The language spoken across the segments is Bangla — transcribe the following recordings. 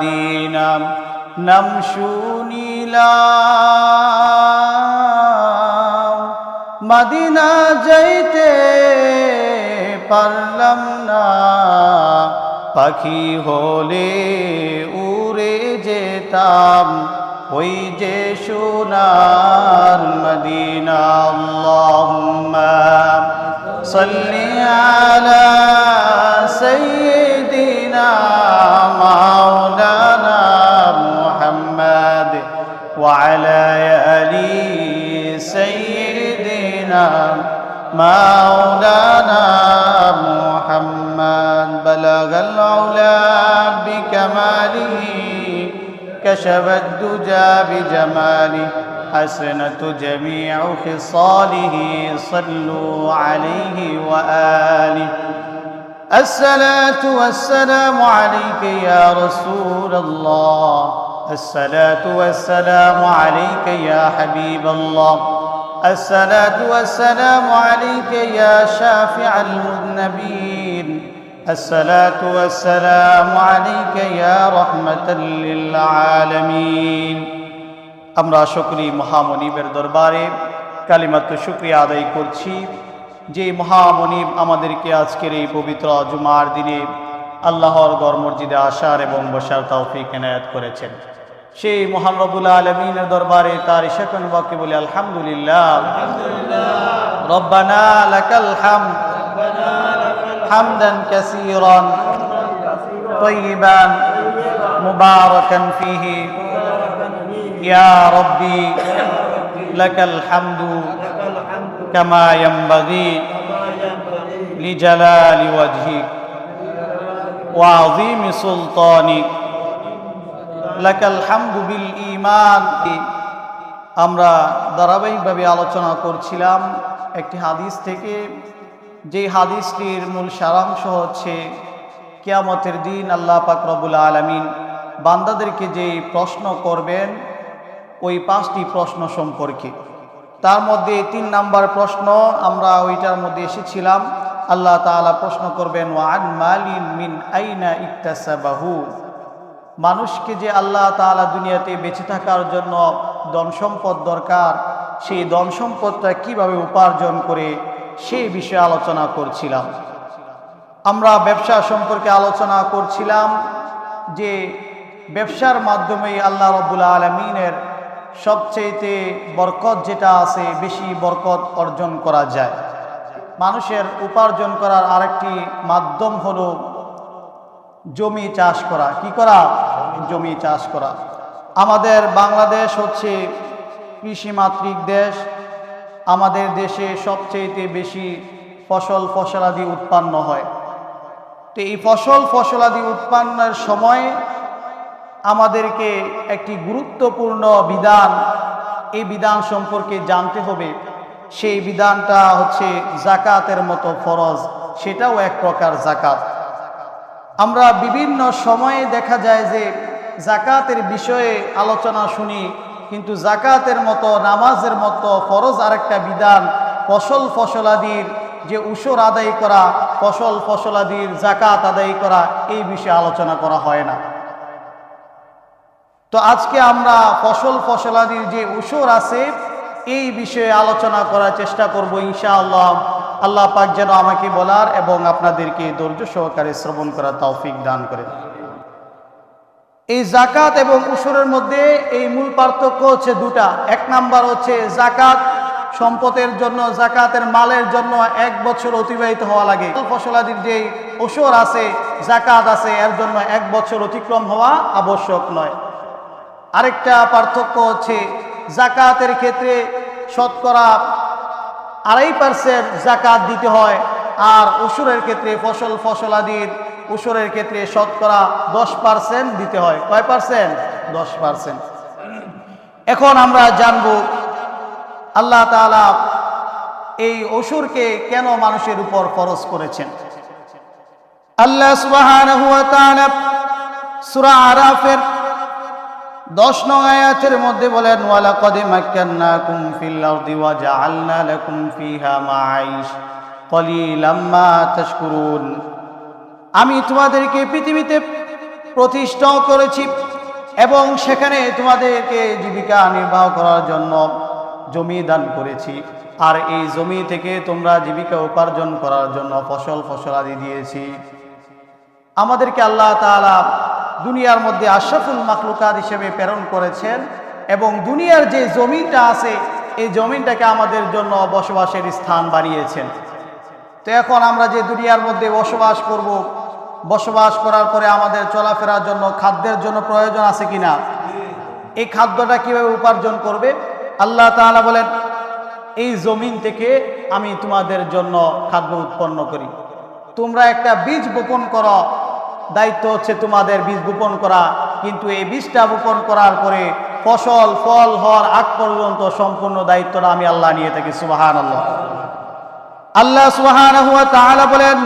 مدينة نمشوني لا মদিনা যাইতে পারলাম না পাখি হলে উড়ে যেতাম ওই যে সোনার মদিনা আল্লাহুম্মা সাল্লি আলা مولانا محمد وعلى آله سيدنا مولانا محمد. بلغ العلا بكماله كشف الدجى بجماله حسنة جميع خصاله صلوا عليه وآله. الصلاة والسلام عليك يا رسول الله الصلاة والسلام عليك يا حبيب الله الصلاة والسلام عليك يا شافع المذنبين الصلاة والسلام عليك يا رحمة للعالمين আমরা শুকরি মহামনিবের দরবারে কালিমাত্র শুক্রিয়া আদায় করছি যে মহামনিব আমাদেরকে আজকের এই পবিত্র জুমার দিনে আল্লাহর গড় মসজিদে আসার এবং বসার তৌফিক এনায়াত করেছেন সেই মহান রবুল আলমিনের দরবারে তার ইশাকন বাক্যে বলে আলহামদুলিল্লাহ রব্বানা লাকাল হাম হামদান কাসীরান طيبا مباركا فيه يا ربي لك الحمد كما ينبغي لجلال وجهك وعظيم سلطانك لك الحمد بالإيمان আমরা ধারাবাহিকভাবে আলোচনা করছিলাম একটি হাদিস থেকে যে হাদিসটির মূল সারাংশ হচ্ছে কিয়ামতের দিন আল্লাহ পাক রবুল আলমিন বান্দাদেরকে যে প্রশ্ন করবেন ওই পাঁচটি প্রশ্ন সম্পর্কে তার মধ্যে তিন নাম্বার প্রশ্ন, আমরা ওইটার মধ্যে এসেছিলাম। আল্লাহ তাআলা প্রশ্ন করবেন, ওয়ান মালিন মিন আইনা ইকতাসাবাহু? মানুষকে যে আল্লাহ তাআলা দুনিয়াতে বেঁচে থাকার জন্য ধন সম্পদ দরকার, সেই ধন সম্পদটা কীভাবে উপার্জন করে সেই বিষয়ে আলোচনা করছিলাম। আমরা ব্যবসা সম্পর্কে আলোচনা করছিলাম যে ব্যবসার মাধ্যমে আল্লাহ রবুল আলমিনের সবচেয়েতে বরকত যেটা আছে, বেশি বরকত অর্জন করা যায়। মানুষের উপার্জন করার আরেকটি মাধ্যম হলো জমি চাষ করা। কি করা? জমি চাষ করা। আমাদের বাংলাদেশ হচ্ছে কৃষিমাতৃক দেশ। আমাদের দেশে সবচেয়েতে বেশি ফসল ফসলাদি উৎপন্ন হয়। তো এই ফসল ফসলাদি উৎপন্নের সময় আমাদেরকে একটি গুরুত্বপূর্ণ বিধান, এই বিধান সম্পর্কে জানতে হবে। সেই বিধানটা হচ্ছে জাকাতের মতো ফরজ, সেটাও এক প্রকার জাকাত। আমরা বিভিন্ন সময়ে দেখা যায় যে জাকাতের বিষয়ে আলোচনা শুনি, কিন্তু জাকাতের মতো, নামাজের মতো ফরজ আরেকটা বিধান, ফসল ফসলাদির যে উসর আদায় করা, ফসল ফসলাদির জাকাত আদায় করা, এই বিষয়ে আলোচনা করা হয় না। তো আজকে আমরা ফসল ফসলাদির যে উসর আছে, এই বিষয়ে আলোচনা করার চেষ্টা করব ইনশাআল্লাহ। আল্লাহ পাক যেন আমাকে বলার এবং আপনাদেরকে ধৈর্য সহকারে শ্রবণ করার তৌফিক দান করে। এই জাকাত এবং উসুরের মধ্যে এই মূল পার্থক্য হচ্ছে দুটা। এক নাম্বার হচ্ছে জাকাত সম্পদের জন্য জাকাতের মালের জন্য এক বছর অতিবাহিত হওয়া লাগে। ফসলাদির যে ওসর আছে জাকাত আছে, এর জন্য এক বছর অতিক্রম হওয়া আবশ্যক নয়। আরেকটা পার্থক্য হচ্ছে জাকাতের ক্ষেত্রে শতকরা আড়াই পার্সেন্ট জাকাত দিতে হয় আর ওসুরের ক্ষেত্রে ফসল ফসলাদির ওসুরের ক্ষেত্রে শতকরা দশ পার্সেন্ট দিতে হয়। কয় পার্সেন্ট দশ পার্সেন্ট এখন আমরা জানব আল্লাহ তাআলা এই অসুরকে কেন মানুষের উপর খরচ করেছেন। আল্লাহ তাআলা সূরা আরাফের দশ নং আয়াতের মধ্যে বলেন ওয়ালা কদে মাক্কান্নাকুম ফিল আরদি ওয়া জাআলনা লাকুম ফিহা মাঈশ কলিলাম মা তাশকুরুন। আমি তোমাদেরকে পৃথিবীতে প্রতিষ্ঠা করেছি এবং সেখানে তোমাদেরকে জীবিকা নির্বাহ করার জন্য জমি দান করেছি। আর এই জমি থেকে তোমরা জীবিকা উপার্জন করার জন্য ফসল ফসলাদি দিয়েছি। আমাদেরকে আল্লাহ তাআলা দুনিয়ার মধ্যে আশরাফুল মাখলুকাত হিসেবে প্রেরণ করেছেন এবং দুনিয়ার যে জমিনটা আছে, এই জমিনটাকে আমাদের জন্য বসবাসের স্থান বানিয়েছেন। তো এখন আমরা যে দুনিয়ার মধ্যে বসবাস করব, বসবাস করার পরে আমাদের চলাফেরার জন্য, খাদ্যের জন্য প্রয়োজন আছে কিনা? এই খাদ্যটা কীভাবে উপার্জন করবে? আল্লাহ তাআলা বলেন, এই জমিন থেকে আমি তোমাদের জন্য খাদ্য উৎপন্ন করি। তোমরা একটা বীজ বপন করো দায়িত্ব হচ্ছে তোমাদের বীজ বপন করা। কিন্তু এই বীজটা বপন করার পরে ফসল, ফল হওয়ার আগ পর্যন্ত সম্পূর্ণ দায়িত্বটা আমি আল্লাহ নিয়ে থাকি সুবাহান আল্লাহ আল্লাহ তাআলা বলেন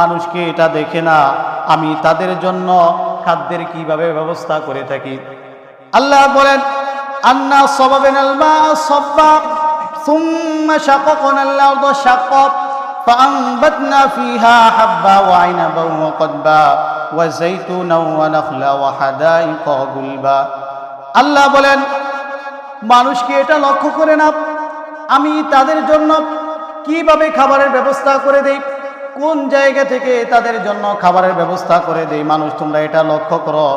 মানুষকে এটা দেখে না, আমি তাদের জন্য খাদ্যের কীভাবে ব্যবস্থা করে থাকি। আল্লাহ বলেন, আন্না সাবাবিনাল মা সাব্বা, সুম্মা শাকাকনাল আরদা শাক্কা فأنبتنا فيها حبا وعنبا وقضبا وزيتونا ونخلا وحدائق غلبا আল্লাহ বলেন মানুষকে এটা লক্ষ্য করে না আমি তাদের জন্য কিভাবে খাবারের ব্যবস্থা করে দেই কোন জায়গা থেকে তাদের জন্য খাবারের ব্যবস্থা করে দেই মানুষ তোমরা এটা লক্ষ্য করো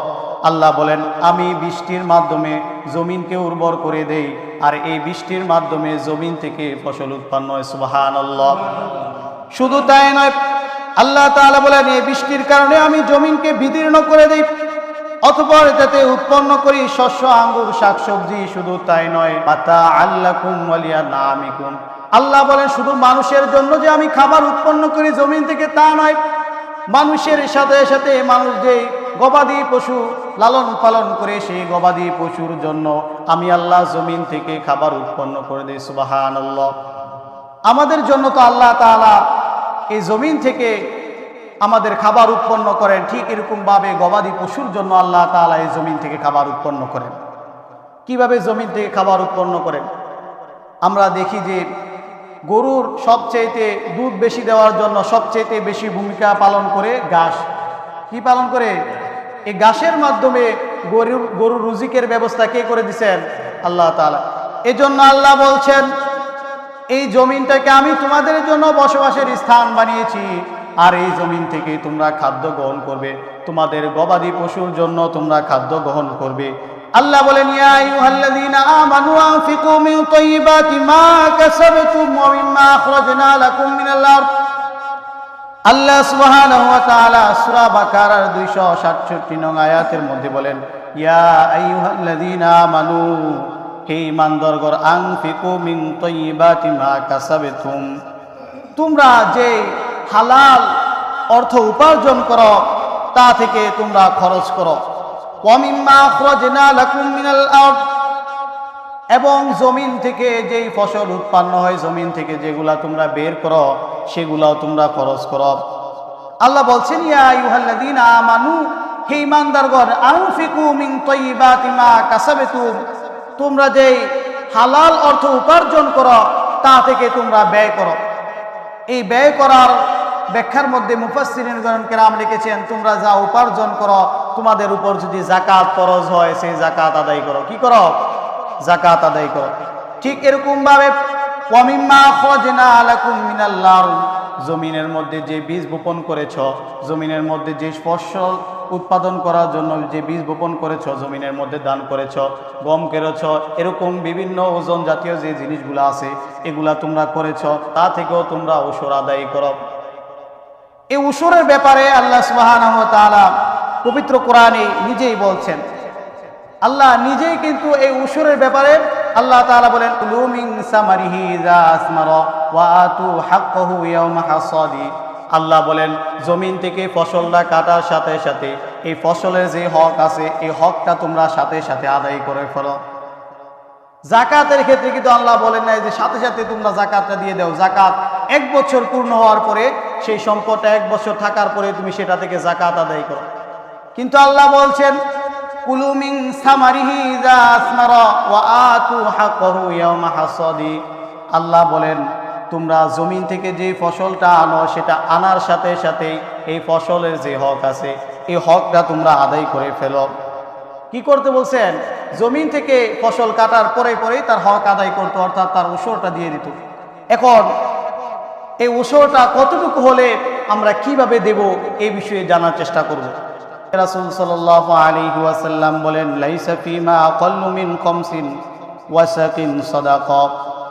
আল্লাহ বলেন, আমি বৃষ্টির মাধ্যমে জমিনকে উর্বর করে দেই, আর এই বৃষ্টির মাধ্যমে জমিন থেকে ফসল উৎপন্ন হয়। সুবাহান শুধু তাই নয়, আল্লাহ তাআলা বলেন, এই বৃষ্টির কারণে আমি জমিনকে বিদীর্ণ করে দেই, অতপর যাতে উৎপন্ন করি শস্য, আঙ্গুর, শাকসবজি। শুধু তাই নয় পাতা আল্লাকুম ওয়ালিয়া নামিকুম আল্লাহ বলেন, শুধু মানুষের জন্য যে আমি খাবার উৎপন্ন করি জমিন থেকে তা নয়, মানুষের সাথে সাথে মানুষ যে গবাদি পশু লালন পালন করে সেই গবাদি পশুর জন্য আমি আল্লাহ জমিন থেকে খাবার উৎপন্ন করে দিই সুবাহান আমাদের জন্য তো আল্লাহ তাআলা এই জমিন থেকে আমাদের খাবার উৎপন্ন করেন। ঠিক এরকমভাবে গবাদি পশুর জন্য আল্লাহ তাআলা এই জমিন থেকে খাবার উৎপন্ন করেন। কীভাবে জমিন থেকে খাবার উৎপন্ন করেন? আমরা দেখি যে গরুর সবচেয়েতে দুধ বেশি দেওয়ার জন্য সবচেয়েতে বেশি ভূমিকা পালন করে ঘাস। কি পালন করে? এই ঘাসের মাধ্যমে গরুর গরুর রুজিকের ব্যবস্থা কে করে দিছেন? আল্লাহ তাআলা। এজন্য আল্লাহ বলছেন, এই জমিনটাকে আমি তোমাদের জন্য বসবাসের স্থান বানিয়েছি, আর এই জমিন থেকে তোমরা খাদ্য গ্রহণ করবে। তোমাদের গবাদি পশুর জন্য তোমরা খাদ্য গ্রহণ করবে। আল্লাহ বলেন, ইয়া আল্লাহ তাআলা সূরা বাকারার 267 নং আয়াতের মধ্যে বলেন, ইয়া আমানু, হে ইমানদারগণ, আনফিকু মিন তাইয়্যিবাতি মা কাসাবতুম। তোমরা যে হালাল অর্থ উপার্জন করো, তা থেকে তোমরা খরচ করো। ওয়ামিম্মা আখরাজনা লাকুম মিনাল আরদ এবং জমিন থেকে যেই ফসল উৎপন্ন হয়, জমিন থেকে যেগুলা তোমরা বের করো, সেগুলাও তোমরা খরচ করো। আল্লাহ বলছেন, ইয়া আমানু, হে ঈমানদারগণ আনফিকু মিন তাইয়্যিবাতি মা কাসাবতুম তোমরা যেই হালাল অর্থ উপার্জন করো, তা থেকে তোমরা ব্যয় করো। এই ব্যয় করার ব্যাখ্যার মধ্যে মুফাসসিরিন গণ কেরাম লিখেছেন, তোমরা যা উপার্জন করো, তোমাদের উপর যদি জাকাত ফরজ হয়, সেই জাকাত আদায় করো। কি করো? জাকাত আদায় করো। ঠিক এরকম ভাবে ওয়ামিম্মা খরজনা আলাকুম মিনাল্লাহ জমিনের মধ্যে যে বীজ বপন করেছ, জমিনের মধ্যে যে ফসল উৎপাদন করার জন্য যে বীজ বপন করেছ, জমিনের মধ্যে দান করেছ, গম কেড়েছ এরকম বিভিন্ন ওজন জাতীয় যে জিনিসগুলো আছে, এগুলা তোমরা করেছ, তা থেকেও তোমরা ওসর আদায় করো। এই উসুরের ব্যাপারে আল্লাহ তাআলা পবিত্র কোরআনে নিজেই বলছেন আল্লাহ নিজেই কিন্তু এই উসুরের ব্যাপারে আল্লাহ তাআলা বলেন সামারিহি যা ইয়াওমা হাসাদি। আল্লাহ বলেন, জমিন থেকে ফসলটা কাটার সাথে সাথে, এই ফসলের যে হক আছে, এই হকটা তোমরা সাথে সাথে আদায় করে ফেলো। জাকাতের ক্ষেত্রে কিন্তু আল্লাহ বলেন নাই যে সাথে সাথে তোমরা জাকাতটা দিয়ে দাও। জাকাত এক বছর পূর্ণ হওয়ার পরে, সেই সম্পদটা এক বছর থাকার পরে তুমি সেটা থেকে জাকাত আদায় করো। কিন্তু আল্লাহ বলছেন আল্লাহ বলেন, তোমরা জমিন থেকে যে ফসলটা আনো, সেটা আনার সাথে সাথে এই ফসলের যে হক আছে, এই হকটা তোমরা আদায় করে ফেলো। কি করতে বলছেন? জমিন থেকে ফসল কাটার পরে পরেই তার হক আদায় করতো, অর্থাৎ তার উসরটা দিয়ে দিত। এখন এই উসরটা কতটুকু হলে আমরা কীভাবে দেব, এই বিষয়ে জানার চেষ্টা করব। রাসূল সাল্লাল্লাহু আলাইহি ওয়াসাল্লাম বলেন, লাইসা ফিমা আকাল্লু খামসিন ওয়াসাকিন সাদাকা।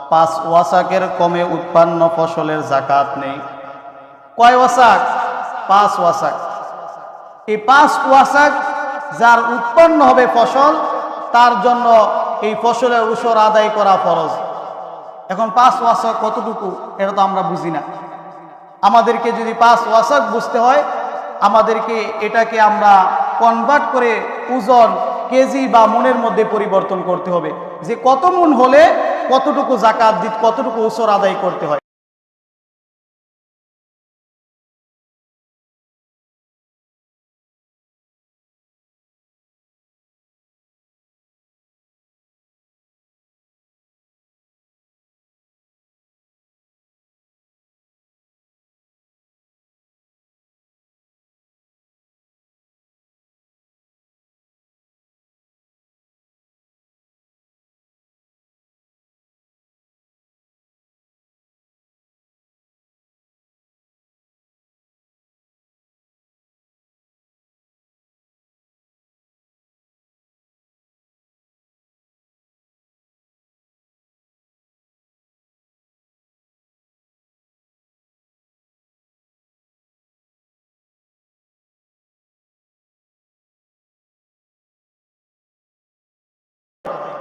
পাঁচ ওয়াসাকের কমে উৎপন্ন ফসলের জাকাত নেই। কয় ওয়াসাক? পাঁচ ওয়াসাক। এই পাঁচ ওয়াসাক যার উৎপন্ন হবে ফসল, তার জন্য এই ফসলের উসর আদায় করা ফরজ। এখন পাঁচ ওয়াসাক কতটুকু? এটা তো আমরা বুঝি না। আমাদেরকে যদি পাঁচ ওয়াসাক বুঝতে হয় আমাদেরকে এটাকে আমরা কনভার্ট করে ওজন কেজি বা মনের মধ্যে পরিবর্তন করতে হবে। যে কত মন হলে কতটুকু জাকাত দিত, কতটুকু ওসর আদায় করতে হয়।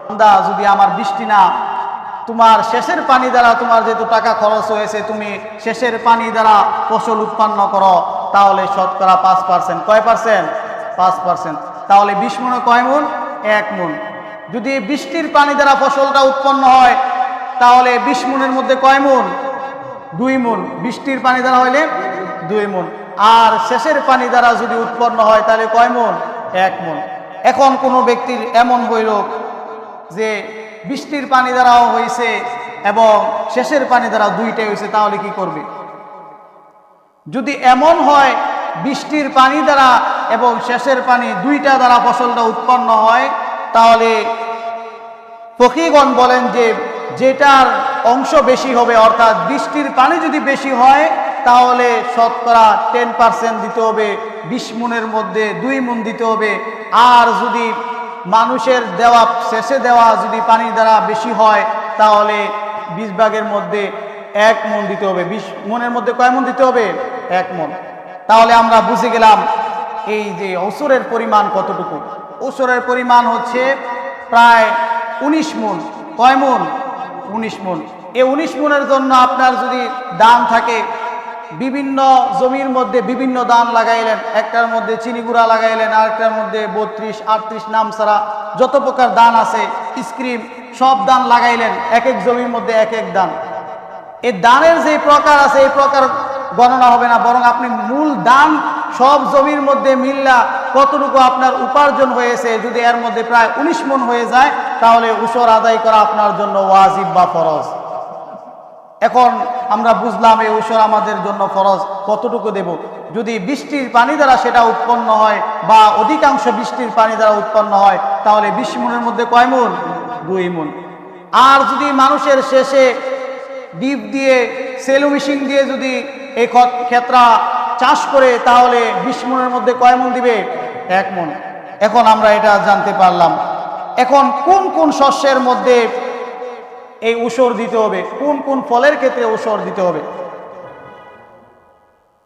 বান্দা, যদি আমার বৃষ্টি না, তোমার শেষের পানি দ্বারা তোমার যেহেতু টাকা খরচ হয়েছে, তুমি শেষের পানি দ্বারা ফসল উৎপন্ন করো, তাহলে শতকরা পাঁচ পার্সেন্ট কয় পার্সেন্ট পাঁচ পার্সেন্ট তাহলে বিশ মনে কয় মন এক মন যদি বৃষ্টির পানি দ্বারা ফসলটা উৎপন্ন হয়, তাহলে বিশ মনের মধ্যে কয় মন দুই মন বৃষ্টির পানি দ্বারা হইলে দুই মন আর শেষের পানি দ্বারা যদি উৎপন্ন হয়, তাহলে কয় মন এক মন এখন কোনো ব্যক্তির এমন হইল যে বৃষ্টির পানি দ্বারাও হয়েছে এবং শেষের পানি দ্বারা দুইটাই হয়েছে, তাহলে কি করবে? যদি এমন হয়, বৃষ্টির পানি দ্বারা এবং শেষের পানি দুইটা দ্বারা ফসলটা উৎপন্ন হয়, তাহলে ফকিগণ বলেন যে যেটার অংশ বেশি হবে, অর্থাৎ বৃষ্টির পানি যদি বেশি হয়, তাহলে শতকরা টেন পার্সেন্ট দিতে হবে, বিশ মুনের মধ্যে দুই মুন দিতে হবে। আর যদি মানুষের দেওয়া, শেষে দেওয়া যদি পানির দ্বারা বেশি হয়, তাহলে বিশ ভাগের মধ্যে এক মন দিতে হবে। বিশ মনের মধ্যে কয় মন দিতে হবে? এক মন। তাহলে আমরা বুঝে গেলাম এই যে ওসরের পরিমাণ কতটুকু। ওসরের পরিমাণ হচ্ছে প্রায় উনিশ মন। কয় মন? উনিশ মন। এই উনিশ মনের জন্য আপনার যদি দান থাকে বিভিন্ন জমির মধ্যে বিভিন্ন দান লাগাইলেন। একটার মধ্যে চিনি গুঁড়া লাগাইলেন, আরেকটার মধ্যে বত্রিশ, আটত্রিশ নাম ছাড়া যত প্রকার দান আছে, স্ক্রিম, সব দান লাগাইলেন এক এক জমির মধ্যে এক এক দান। এই দানের যে প্রকার আছে, এই প্রকার গণনা হবে না, বরং আপনি মূল দান সব জমির মধ্যে মিল্লা, কতটুকু আপনার উপার্জন হয়েছে, যদি এর মধ্যে প্রায় উনিশ মন হয়ে যায়, তাহলে উসর আদায় করা আপনার জন্য ওয়াজিব বা ফরজ। এখন আমরা বুঝলাম এই ঔষধ আমাদের জন্য ফরজ, কতটুকু দেব? যদি বৃষ্টির পানি দ্বারা সেটা উৎপন্ন হয় বা অধিকাংশ বৃষ্টির পানি দ্বারা উৎপন্ন হয়, তাহলে বিশ মনের মধ্যে কয় মন? দুই মন। আর যদি মানুষের শেষে ডিপ দিয়ে, সেলু মেশিন দিয়ে যদি এই ক্ষত- ক্ষেত্রা চাষ করে, তাহলে বিশ মনের মধ্যে কয় মন দিবে? এক মন। এখন আমরা এটা জানতে পারলাম। এখন কোন কোন শস্যের মধ্যে এই উসর দিতে হবে কোন কোন ফলের ক্ষেত্রে উসর দিতে হবে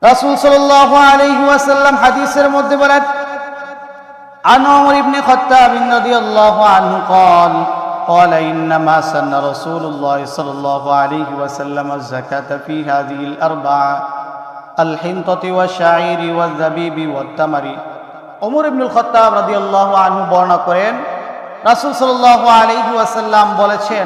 রাসূল সাল্লাল্লাহু আলাইহি ওয়াসাল্লাম হাদিসের মধ্যে বলেন عن عمر بن خطاب رضي الله عنه قال قال إنما سن رسول الله صلى الله عليه وسلم الزكاة في هذه الأربعة الحنطة والشعير والزبيب والتمر عمر بن الخطاب رضي الله عنه বর্ণনা করেন রাসূল সাল্লাল্লাহু আলাইহি ওয়াসাল্লাম বলেছেন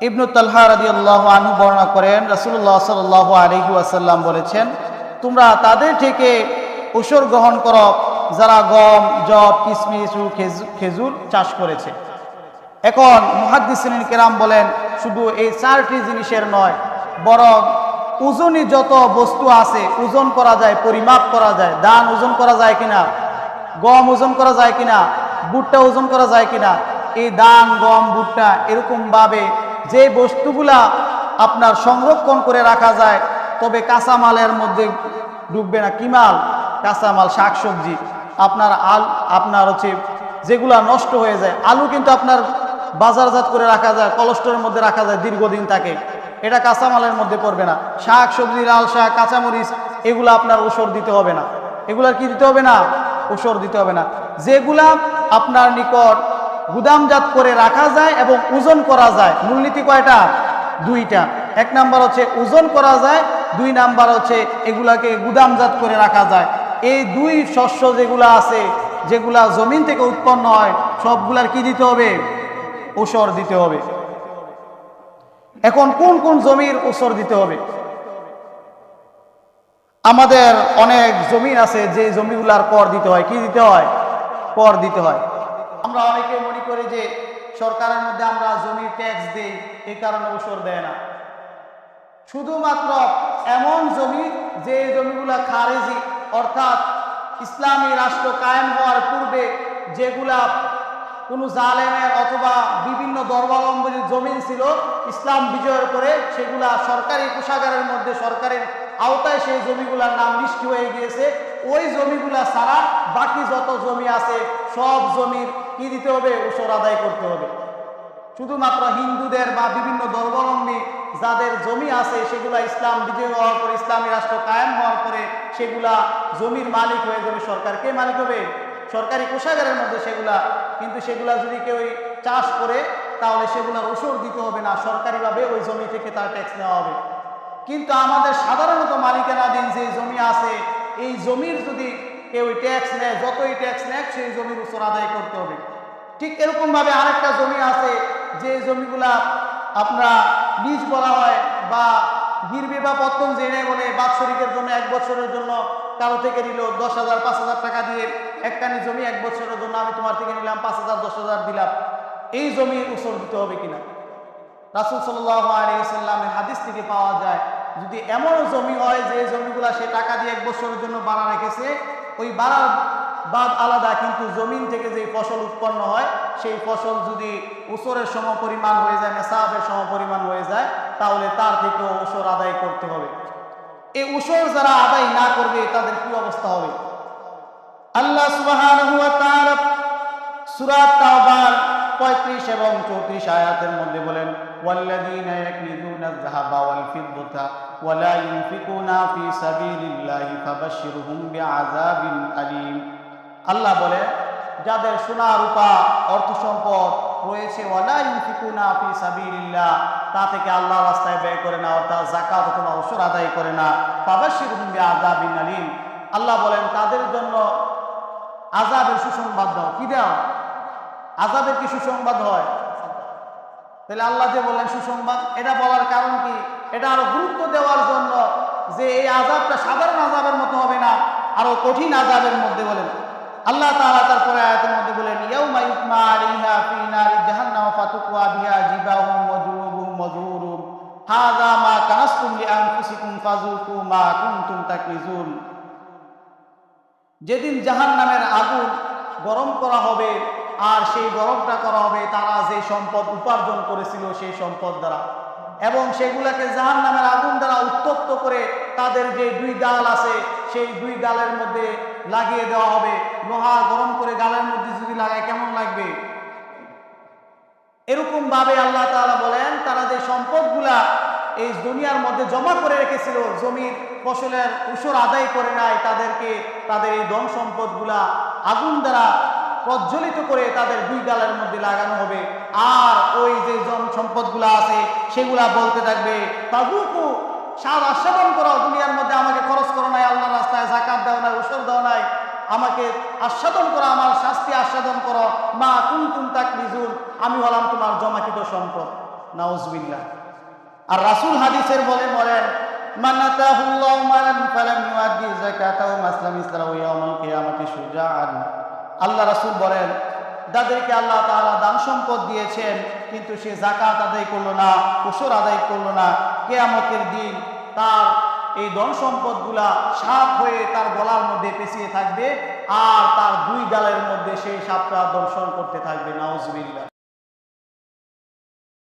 ইবনু তালহা রাদিয়াল্লাহু আনহু বর্ণনা করেন, রাসূলুল্লাহ সাল্লাল্লাহু আলাইহি ওয়াসাল্লাম বলেছেন, তোমরা তাদের থেকে উসর গ্রহণ করো যারা গম জব কিসমিস খেজু- খেজুর চাষ করেছে। এখন মুহাদ্দিসিন কেরাম বলেন, শুধু এই চারটি জিনিসের নয়, বরং ওজনই যত বস্তু আছে, ওজন করা যায়, পরিমাপ করা যায় দান ওজন করা যায় কিনা, গম ওজন করা যায় কিনা বুটটা ওজন করা যায় কিনা, এই দান গম বুটটা এরকমভাবে যে বস্তুগুলা আপনার সংরক্ষণ করে রাখা যায়, তবে কাঁচামালের মধ্যে ঢুকবে না। কি মাল? কাঁচামাল, শাকসবজি। আপনার আল, আপনার হচ্ছে যেগুলা নষ্ট হয়ে যায়, আলু কিন্তু আপনার বাজারজাত করে রাখা যায় কলস্টোরের মধ্যে রাখা যায়, দীর্ঘদিন থাকে। এটা কাঁচামালের মধ্যে পড়বে না। শাক সবজি লাল শাক, কাঁচামরিচ, এগুলো আপনার ওষর দিতে হবে না। এগুলার কি দিতে হবে না? ওষর দিতে হবে না। যেগুলা আপনার নিকট গুদামজাত করে রাখা যায় এবং ওজন করা যায়। মূলনীতি কয়টা? দুইটা। এক নাম্বার হচ্ছে ওজন করা যায়, দুই নাম্বার হচ্ছে এগুলাকে গুদামজাত করে রাখা যায়। এই দুই শস্য যেগুলো আছে, যেগুলা জমিন থেকে উৎপন্ন হয়, সবগুলার কি দিতে হবে? ওসর দিতে হবে। এখন কোন কোন জমির ওসর দিতে হবে? আমাদের অনেক জমি আছে যে জমিগুলার কর দিতে হয়। কি দিতে হয়? কর দিতে হয়। আমরা অনেকে মনে করি যে সরকারের মধ্যে আমরা জমির ট্যাক্স দিই এই কারণে ওসর দেয় না। শুধুমাত্র এমন জমি, যে জমিগুলা খারেজি, অর্থাৎ ইসলামী রাষ্ট্র কায়েম হওয়ার পূর্বে যেগুলা কোনো জালেমের অথবা বিভিন্ন ধর্মাবলম্বীর জমিন ছিল, ইসলাম বিজয়ের পরে সেগুলা সরকারি কোষাগারের মধ্যে সরকারের আওতায় সেই জমিগুলার নাম লিস্ট হয়ে গিয়েছে। ওই জমিগুলা ছাড়া বাকি যত জমি আছে, সব জমির কি দিতে হবে? ওসর আদায় করতে হবে। শুধুমাত্র হিন্দুদের বা বিভিন্ন ধর্মাবলম্বী যাদের জমি আছে, সেগুলা ইসলাম, বিজয় হওয়ার পরে ইসলামী রাষ্ট্র কায়েম হওয়ার পরে সেগুলা জমির মালিক হয়ে যাবে সরকার। কে মালিক হবে? সরকারি কোষাগারের মধ্যে সেগুলা। কিন্তু সেগুলা যদি কেউ চাষ করে, তাহলে সেগুলার ওষুধ দিতে হবে না। সরকারিভাবে ওই জমি থেকে তার ট্যাক্স নেওয়া হবে। কিন্তু আমাদের সাধারণত মালিকানাধীন যে জমি আছে, এই জমির যদি কেউ ট্যাক্স নেয়, যতই ট্যাক্স নেয় সেই জমির উপর আদায় করতে হবে। ঠিক এরকমভাবে আরেকটা জমি আছে, যে জমিগুলা আপনার লিজ বলা হয় বা গিরবি বা পত্তন জেনে বলে বাৎসরিকের জন্য এক বছরের জন্য কারও থেকে নিল দশ হাজার, পাঁচ হাজার টাকা দিয়ে একখানি জমি এক বছরের জন্য আমি তোমার থেকে নিলাম পাঁচ হাজার, দশ হাজার দিলাম। এই জমি উসর দিতে হবে কিনা? রাসুল সাল্লামের হাদিস থেকে পাওয়া যায়, যদি এমনও জমি হয় যে জমিগুলা সে টাকা দিয়ে এক বছরের জন্য বাড়া রেখেছে ওই বাড়ার বাদ আলাদা, কিন্তু জমিন থেকে যে ফসল উৎপন্ন হয়, সেই ফসল যদি উসরের সম পরিমাণ হয়ে যায়, নেশাবের সম পরিমাণ হয়ে যায়, তাহলে তার থেকেও ওসর আদায় করতে হবে। এই উসর যারা আদায় না করবে, তাদের কি অবস্থা হবে? আল্লাহ সুবাহ 35 এবং 34 আয়াতের মধ্যে বলেন ইয়াকনিজুনা আয-যাহাবা ওয়াল ফিদ্দাতা ওয়া লা ইউনফিকুনা ফি সাবিলিল্লাহি ফাবাশশিরহুম বিআযাবিন আলীম। আল্লাহ বলে, যাদের সোনা রূপা অর্থ সম্পদ রয়েছে ওয়ালা ইউনফিকুনা ফি সাবিলিল্লাহ, তা থেকে আল্লাহ রাস্তায় ব্যয় করে না অর্থাৎ যাকাত অথবা ওসর আদায় করে না ফাবাশশিরহুম বিআযাবিন আলীম। আল্লাহ বলেন, তাদের জন্য আজাবের সুসংবাদ দাও। কি দাও? আজাবের কি সুসংবাদ হয়? তাহলে আল্লাহ যে বললেন সুসংবাদ, এটা বলার কারণ কি? এটা আরও গুরুত্ব দেওয়ার জন্য যে এই আজাবটা সাধারণ আজাবের মতো হবে না, আরও কঠিন আজাবের মধ্যে বলেন। আল্লাহ তাআলা তারপরে আয়াতের মধ্যে বলেন ওয়া জুনুবুহুম হাযা মা যেদিন জাহান নামের আগুন গরম করা হবে, আর সেই গরমটা করা হবে, তারা যে সম্পদ উপার্জন করেছিল সেই সম্পদ দ্বারা। এবং সেগুলাকে জাহান নামের আগুন দ্বারা উত্তপ্ত করে তাদের যে দুই গাল আছে, সেই দুই গালের মধ্যে লাগিয়ে দেওয়া হবে। লোহা গরম করে গালের মধ্যে যদি লাগায়, কেমন লাগবে? এরকম ভাবে আল্লাহ তাআলা বলেন, তারা যে সম্পদগুলা এই দুনিয়ার মধ্যে জমা করে রেখেছিল, জমির ফসলের উসর আদায় করে নাই, তাদেরকে, তাদের এই ধন সম্পদগুলা আগুন দ্বারা প্রজ্বলিত করে তাদের দুই গালের মধ্যে লাগানো হবে। আর ওই যে জন সম্পদগুলা আছে, সেগুলা বলতে থাকবে, তাবুকু স্বাদ আস্বাদন করো, দুনিয়ার মধ্যে আমাকে খরচ করো নাই আল্লাহ রাস্তায় জাকাত দাও নাই উসর দাও নাই, আমাকে আস্বাদন করো, আমার শাস্তি আস্বাদন করো, মা কুন কুন তাক নিজুন আমি হলাম তোমার জমাকৃত সম্পদ। নাউজবিল্লাহ। আর রাসূল হাদিসের বলে বলেন মানাতাহুল্লাহু মালান ফালাম ইউআদ্দি যাকাতাহু মাসলাম ইসলাহু ইয়াউমাল কিয়ামাতি শুজাআন। আল্লাহ রাসূল বলেন, যাদেরকে আল্লাহ তাআলা দান সম্পদ দিয়েছেন, কিন্তু সে যাকাত আদায় করল না উসর আদায় করল না, কিয়ামতের দিন তার এই ধন সম্পদগুলা সাপ হয়ে তার গলার মধ্যে পেঁচিয়ে থাকবে, আর তার দুই গালের মধ্যে সেই সাপটা দর্শন করতে থাকবে, নাউজবিল্লাহ।